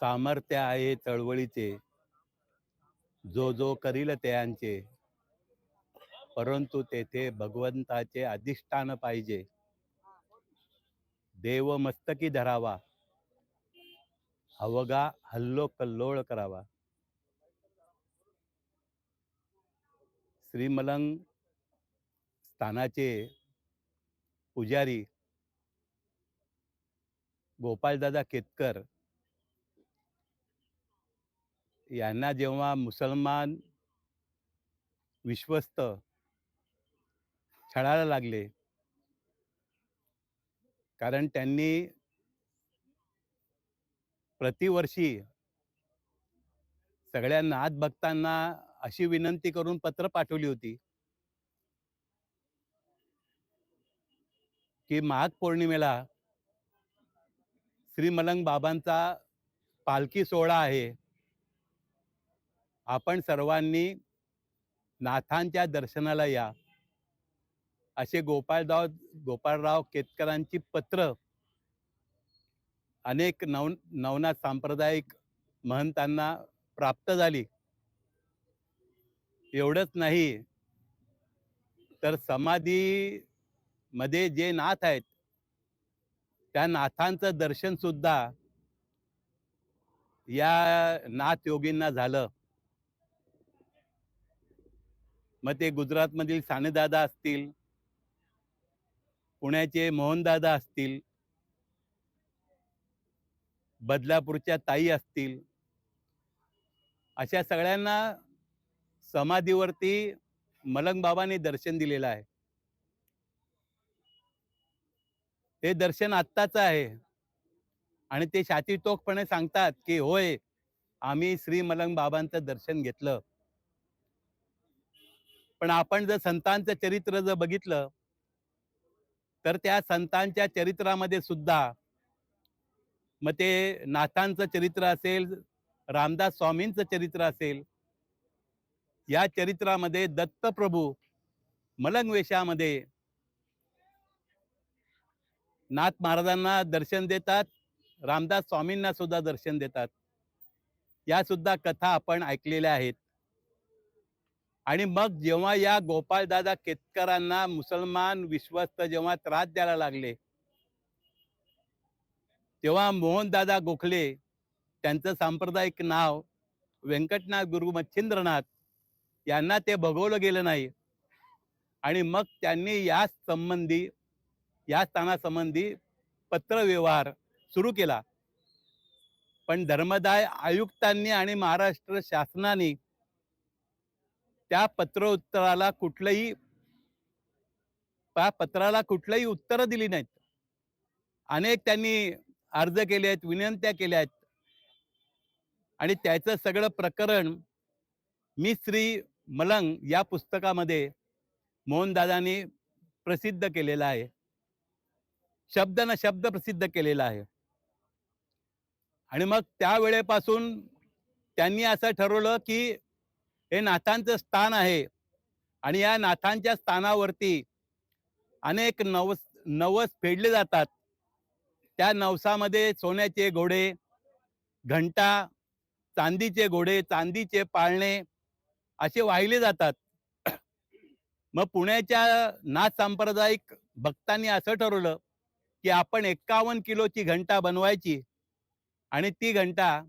सामर्थ्य आहे चळवळीचे. जो जो करील त्यांचे. परंतु तेथे भगवंताचे अधिष्ठान पाहिजे. देव मस्तकी धरावा. अवगा हल्लो कल्लोळ करावा. श्रीमलंग स्थानाचे पुजारी गोपाळदादा केतकर यांना जेव्हा मुसलमान विश्वस्त छळायला लागले. कारण त्यांनी प्रतिवर्षी सगळ्या नाथ भक्तांना अशी विनंती करून पत्र पाठवली होती. की माघ पौर्णिमेला श्री मलंग बाबांचा पालखी सोहळा आहे. आपण सर्वांनी नाथांच्या दर्शनाला या. असे गोपाळराव गोपाळराव केतकरांची पत्र अनेक नव नवनाथ सांप्रदायिक महंतांना प्राप्त झाली. एवढंच नाही तर समाधी मध्ये जे नाथ आहेत त्या नाथांचं दर्शन सुद्धा या नाथ योगींना झालं. मग ते गुजरातमधील सानेदादा असतील. पुण्याचे मोहनदादा असतील. बदलापूरच्या ताई असतील. अशा सगळ्यांना समाधीवरती मलंग बाबांनी दर्शन दिलेलं आहे. ते दर्शन आत्ताच आहे. आणि ते छातीटोकपणे सांगतात की होय आम्ही श्री मलंग बाबांचं दर्शन घेतलं. पण आपण जर संतांचं चरित्र जर बघितलं तर त्या संतांच्या चरित्रामध्ये सुद्धा मग ते नाथांचं चरित्र असेल रामदास स्वामींचं चरित्र असेल या चरित्रामध्ये दत्तप्रभू मलंगवेशामध्ये नाथ महाराजांना दर्शन देतात रामदास स्वामींना सुद्धा दर्शन देतात. या सुद्धा कथा आपण ऐकलेल्या आहेत. आणि मग जेव्हा या गोपाळदादा केतकरांना मुसलमान विश्वस्त जेव्हा त्रास द्यायला लागले तेव्हा मोहनदादा गोखले त्यांचं सांप्रदायिक नाव व्यंकटनाथ गुरु मच्छिंद्रनाथ यांना ते भगवलं गेलं नाही. आणि मग त्यांनी या संबंधी या स्थानासंबंधी पत्रव्यवहार सुरू केला. पण धर्मदाय आयुक्तांनी आणि महाराष्ट्र शासनाने त्या पत्र उत्तराला कुठलंही त्या पत्राला कुठलंही उत्तरं दिली नाहीत. अनेक त्यांनी अर्ज केले आहेत विनंत्या केल्या आहेत. आणि त्याचं सगळं प्रकरण मी श्री मलंग या पुस्तकामध्ये मोहनदादांनी प्रसिद्ध केलेलं आहे. शब्द न शब्द प्रसिद्ध केलेला आहे. आणि मग त्या वेळेपासून त्यांनी असं ठरवलं की हे नाथांचं स्थान आहे. आणि या नाथांच्या स्थानावरती अनेक नवस नवस फेडले जातात. त्या नवसामध्ये सोन्याचे घोडे घंटा चांदीचे घोडे चांदीचे पाळणे असे वाहिले जातात. मग पुण्याच्या नाथ सांप्रदायिक भक्तांनी असं ठरवलं की आपण एक्कावन्न किलोची घंटा बनवायची आणि ती घंटा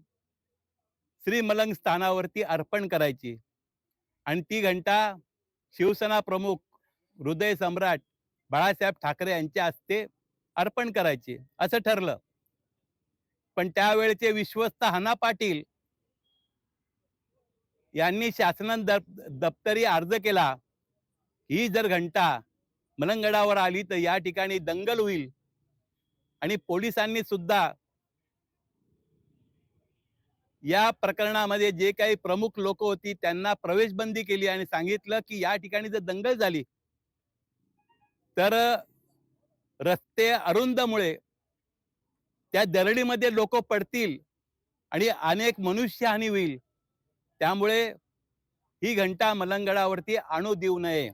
श्रीमलंग स्थानावरती अर्पण करायची. आणि ती घंटा शिवसेना प्रमुख हृदय सम्राट बाळासाहेब ठाकरे यांच्या हस्ते अर्पण करायची असं ठरलं. पण त्यावेळेचे विश्वस्त हाना पाटील यांनी शासनान दप्तरी अर्ज केला ही जर घंटा मलंगडावर आली तर या ठिकाणी दंगल होईल. आणि पोलिसांनी सुद्धा या प्रकरणामध्ये जे काही प्रमुख लोक होती त्यांना प्रवेशबंदी केली आणि सांगितलं की या ठिकाणी जर दंगल झाली तर रस्ते अरुंदमुळे त्या दरडीमध्ये लोक पडतील आणि अनेक मनुष्यहानी होईल. त्यामुळे ही घंटा मलंगडावरती आणू देऊ नये.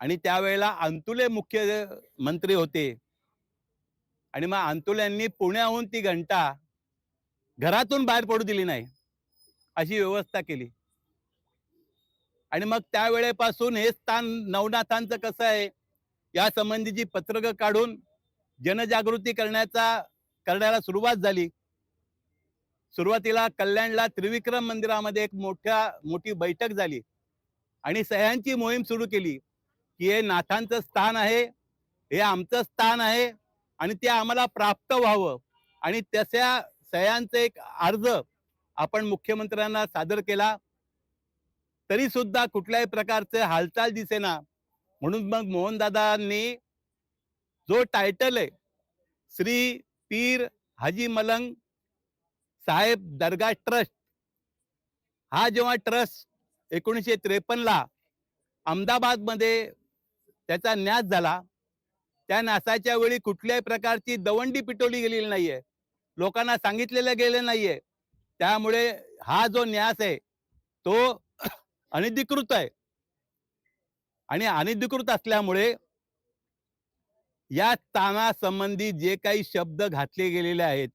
आणि त्यावेळेला अंतुले मुख्य मंत्री होते. आणि मग अंतुल्यांनी पुण्याहून ती घंटा घरातून बाहेर पडू दिली नाही. अशी व्यवस्था केली. आणि मग त्यावेळेपासून हे स्थान नवनाथांचं कसं आहे? या संबंधीची पत्रकं काढून जनजागृती करण्याचा करण्याला सुरुवात झाली. सुरुवातीला कल्याणला त्रिविक्रम मंदिरामध्ये एक मोठ्या मोठी बैठक झाली. आणि सह्यांची मोहीम सुरू केली की हे नाथांचं स्थान आहे हे आमचं स्थान आहे आणि ते आम्हाला प्राप्त व्हावं. आणि तशा सह्यांचा एक अर्ज आपण मुख्यमंत्र्यांना सादर केला तरी सुद्धा कुठल्याही प्रकारचे हालचाल दिसेना. म्हणून मग मोहनदादांनी जो टायटल आहे श्री पीर हाजी मलंग साहेब दर्गा ट्रस्ट हा जेव्हा ट्रस्ट एकोणीसशे त्रेपन्नला अहमदाबादमध्ये त्याचा न्यास झाला त्या न्यासाच्या वेळी कुठल्याही प्रकारची दवंडी पिटवली गेलेली नाहीये. लोकांना सांगितलेलं गेलं नाहीये. त्यामुळे हा जो न्यास आहे तो अनधिकृत आहे. आणि अनधिकृत असल्यामुळे या स्थानासंबंधी जे काही शब्द घातले गेलेले आहेत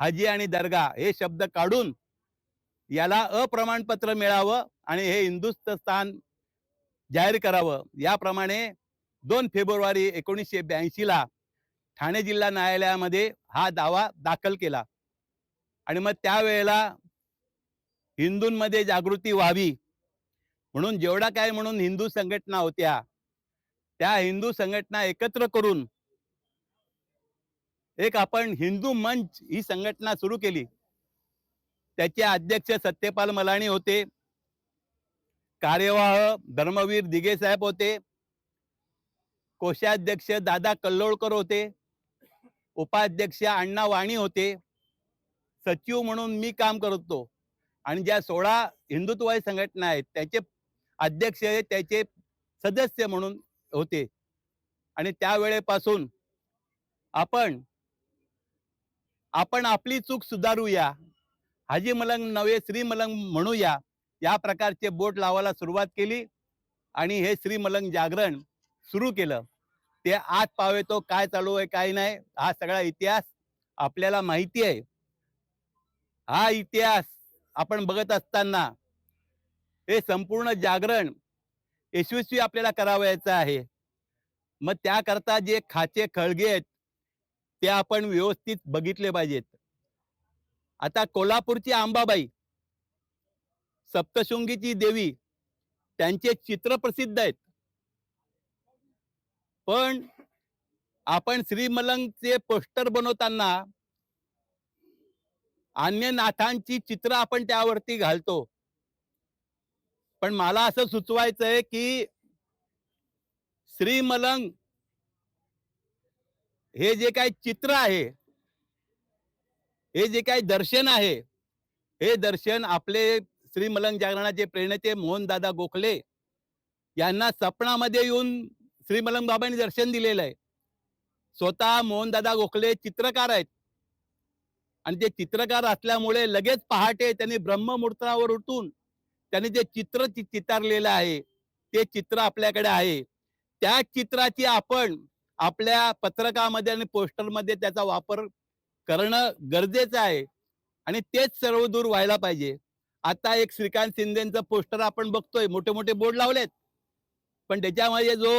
हाजी आणि दर्गा हे शब्द काढून याला अप्रमाणपत्र मिळावं आणि हे हिंदुस्थान जाहीर करावं. याप्रमाणे दोन फेब्रुवारी एकोणीसशे ब्याऐंशी ला ठाणे जिल्हा न्यायालयामध्ये हा दावा दाखल केला. आणि मग त्यावेळेला हिंदूंमध्ये जागृती व्हावी म्हणून जेवढा काय म्हणून हिंदू संघटना होत्या त्या हिंदू संघटना एकत्र करून एक आपण हिंदू मंच ही संघटना सुरू केली. त्याचे अध्यक्ष सत्यपाल मलाणी होते. कार्यवाह धर्मवीर दिघे साहेब होते. कोषाध्यक्ष दादा कल्लोळकर होते. उपाध्यक्ष अण्णा वाणी होते. सचिव म्हणून मी काम करत. होतो आणि ज्या सोळा हिंदुत्ववादी संघटना आहेत त्याचे अध्यक्ष हे त्याचे सदस्य म्हणून होते. आणि त्यावेळेपासून आपण आपण आपली चूक सुधारूया. हाजी मलंग नव्हे श्री मलंग म्हणूया. या प्रकारचे बोट लावायला सुरुवात केली आणि हे श्री मलंग जागरण सुरू केलं. ते आज पावे तो काय चालू आहे काय नाही हा सगळा इतिहास आपल्याला माहिती आहे. हा इतिहास आपण बघत असताना हे संपूर्ण जागरण यशस्वी आपल्याला करावयाचं आहे. मग त्याकरता जे खाचे खळगे आहेत ते आपण व्यवस्थित बघितले पाहिजेत. आता कोल्हापूरची आंबाबाई सप्तशृंगीची देवी त्यांचे चित्र प्रसिद्ध आहेत. पण आपण श्रीमलंगचे पोस्टर बनवताना अन्य नाथांची चित्र आपण त्यावरती घालतो. पण मला असं सुचवायचंय की श्रीमलंग हे जे काही चित्र आहे हे जे काही दर्शन आहे हे दर्शन आपले श्रीमलंग जागरणाचे प्रेरणेचे मोहनदादा गोखले यांना सपनामध्ये येऊन श्रीमलंग बाबांनी दर्शन दिलेलं आहे. स्वतः मोहनदादा गोखले चित्रकार आहेत. आणि ते चित्रकार असल्यामुळे लगेच पहाटे त्यांनी ब्रह्ममुहूर्तावर उठून त्यांनी जे चित्र चितारलेलं आहे ते चित्र आपल्याकडे आहे. त्या चित्राची आपण आपल्या पत्रकामध्ये आणि पोस्टरमध्ये त्याचा वापर करणं गरजेचं आहे. आणि तेच सर्व दूर व्हायला पाहिजे. आता एक श्रीकांत शिंदेचं पोस्टर आपण बघतोय. मोठे मोठे बोर्ड लावलेत. पण त्याच्यामध्ये जो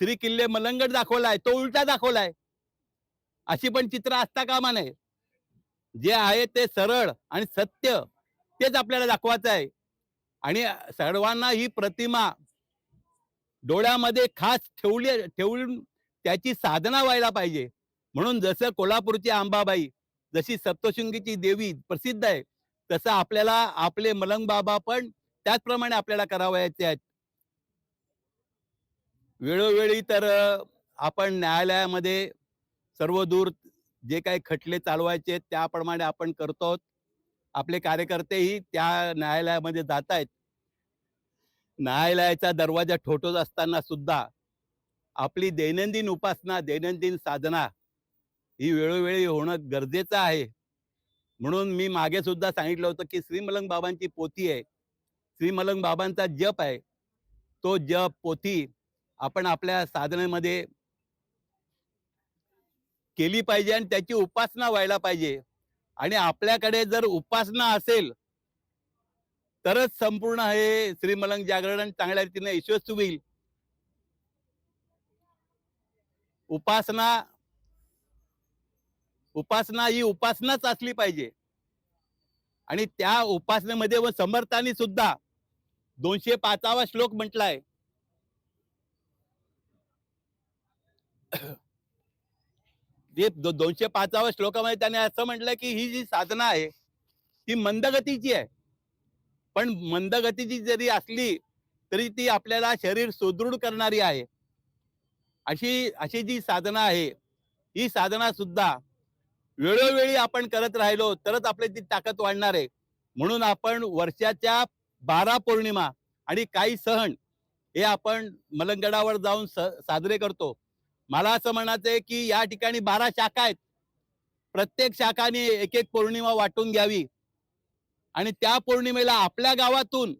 श्री किल्ले मलंगड दाखवलाय तो उलटा दाखवलाय. अशी पण चित्र असता कामा नये. जे आहे ते सरळ आणि सत्य तेच आपल्याला दाखवायचं आहे. आणि सर्वांना ही प्रतिमा डोळ्यामध्ये खास ठेवली ठेवून त्याची साधना व्हायला पाहिजे. म्हणून जसं कोल्हापूरची आंबाबाई जशी सप्तशृंगीची देवी प्रसिद्ध आहे तसं आपल्याला आपले मलंग बाबा पण त्याचप्रमाणे आपल्याला करावयाचे आहेत. वेळोवेळी तर आपण न्यायालयामध्ये सर्व दूर जे काही खटले चालवायचे त्याप्रमाणे आपण करतो आपले कार्यकर्तेही त्या न्यायालयामध्ये जात आहेत. न्यायालयाचा दरवाजा ठोठत असताना सुद्धा आपली दैनंदिन उपासना दैनंदिन साधना ही वेळोवेळी होणं गरजेचं आहे. म्हणून मी मागे सुद्धा सांगितलं होतं की श्रीमलंग बाबांची पोथी आहे. श्रीमलंग बाबांचा जप आहे. तो जप पोथी आपण आपल्या साधनेमध्ये केली पाहिजे आणि त्याची उपासना व्हायला पाहिजे. आणि आपल्याकडे जर उपासना असेल तरच संपूर्ण हे श्रीमलंग जागरण चांगल्या रीतीने यशस्वी होईल. उपासना उपासना ही उपासनाच असली पाहिजे. आणि त्या उपासनेमध्ये व समर्थांनी सुद्धा दोनशे पाचावा श्लोक म्हटलाय. दो- दोनशे पाचावा श्लोकामध्ये त्याने असं म्हटलं की ही जी साधना आहे ती मंदगतीची आहे. पण मंदगतीची जरी असली तरी ती आपल्याला शरीर सुदृढ करणारी आहे. अशी अशी जी साधना आहे ही साधना सुद्धा वेळोवेळी आपण करत राहिलो तरच आपली ती ताकद वाढणार आहे. म्हणून आपण वर्षाच्या बारा पौर्णिमा आणि काही सण हे आपण मलंगडावर जाऊन स- साजरे करतो. मला असं म्हणायचं आहे की या ठिकाणी बारा शाखा आहेत. प्रत्येक शाखाने एक एक पौर्णिमा वाटून घ्यावी. आणि त्या पौर्णिमेला आपल्या गावातून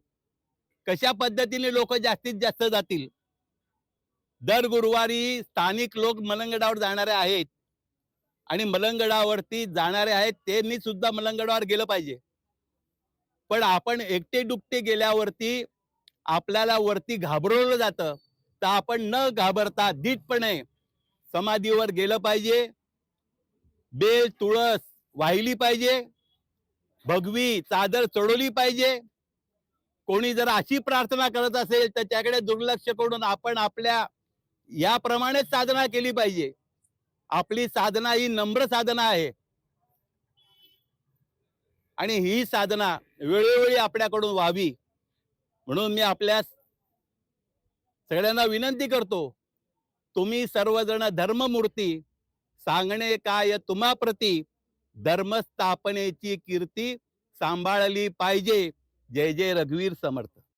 कशा पद्धतीने लोक जास्तीत जास्त जातील? दर गुरुवारी स्थानिक लोक मलंगडावर जाणारे आहेत. आणि मलंगडावरती जाणारे आहेत त्यांनी सुद्धा मलंगडावर गेलं पाहिजे. पण आपण एकटे दुकटे गेल्यावरती आपल्याला वरती घाबरवलं जातं. तर आपण न घाबरता धीटपणे समाधीवर गेलं पाहिजे. बेल तुळस वाहिली पाहिजे. भगवी चादर चढवली पाहिजे. कोणी जर अशी प्रार्थना करत असेल तर त्याकडे दुर्लक्ष करून आपण आपल्या याप्रमाणेच साधना केली पाहिजे. आपली साधना ही नम्र साधना आहे. आणि ही साधना वेळोवेळी आपल्याकडून व्हावी. म्हणून मी आपल्या सगळ्यांना विनंती करतो. तुम्ही सर्वजण धर्ममूर्ती. सांगणे काय तुम्हाप्रती धर्मस्थापनेची कीर्ती सांभाळली पाहिजे. जय जय रघुवीर समर्थ.